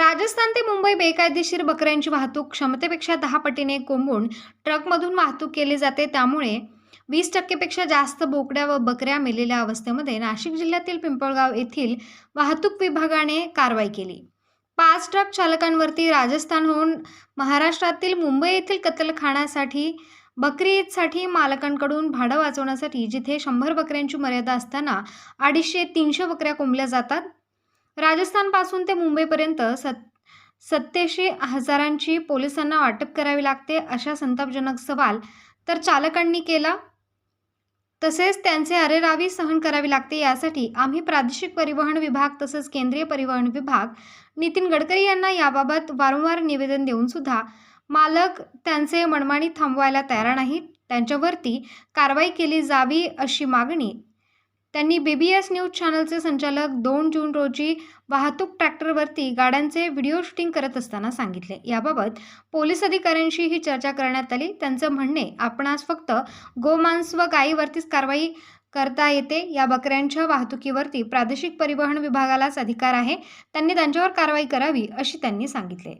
राजस्थान ते मुंबई बेकायदेशीर बकऱ्यांची वाहतूक क्षमतेपेक्षा दहा पटीने कोंबून ट्रकमधून वाहतूक केली जाते. त्यामुळे वीस टक्केपेक्षा जास्त बोकड्या व बकऱ्या मेलेल्या अवस्थेमध्ये नाशिक जिल्ह्यातील पिंपळगाव येथील वाहतूक विभागाने कारवाई केली. पाच ट्रक चालकांवरती राजस्थानहून महाराष्ट्रातील मुंबई येथील कत्तलखानासाठी बकरी ईदसाठी मालकांकडून भाडं वाचवण्यासाठी जिथे शंभर बकऱ्यांची मर्यादा असताना अडीचशे तीनशे बकऱ्या कोंबल्या जातात राजस्थानपासून ते मुंबईपर्यंत सत् सत्याऐंशी हजारांची पोलिसांना वाटप करावी लागते अशा संतापजनक सवाल तर चालकांनी केला. तसेच त्यांचे अरेरावी सहन करावी लागते यासाठी आम्ही प्रादेशिक परिवहन विभाग तसेच केंद्रीय परिवहन विभाग नितीन गडकरी यांना याबाबत वारंवार निवेदन देऊन सुद्धा मालक त्यांचे मनमानी थांबवायला तयार नाहीत. त्यांच्यावरती कारवाई केली जावी अशी मागणी त्यांनी बी बी एस न्यूज चॅनलचे संचालक दोन जून रोजी वाहतूक ट्रॅक्टरवरती गाड्यांचे व्हिडिओ शूटिंग करत असताना सांगितले. याबाबत पोलीस अधिकाऱ्यांशी ही चर्चा करण्यात आली. त्यांचं म्हणणे आपणास फक्त गोमांस व गायीवरतीच कारवाई करता येते. या बकऱ्यांच्या वाहतुकीवरती प्रादेशिक परिवहन विभागालाच अधिकार आहे. त्यांनी त्यांच्यावर कारवाई करावी अशी त्यांनी सांगितले.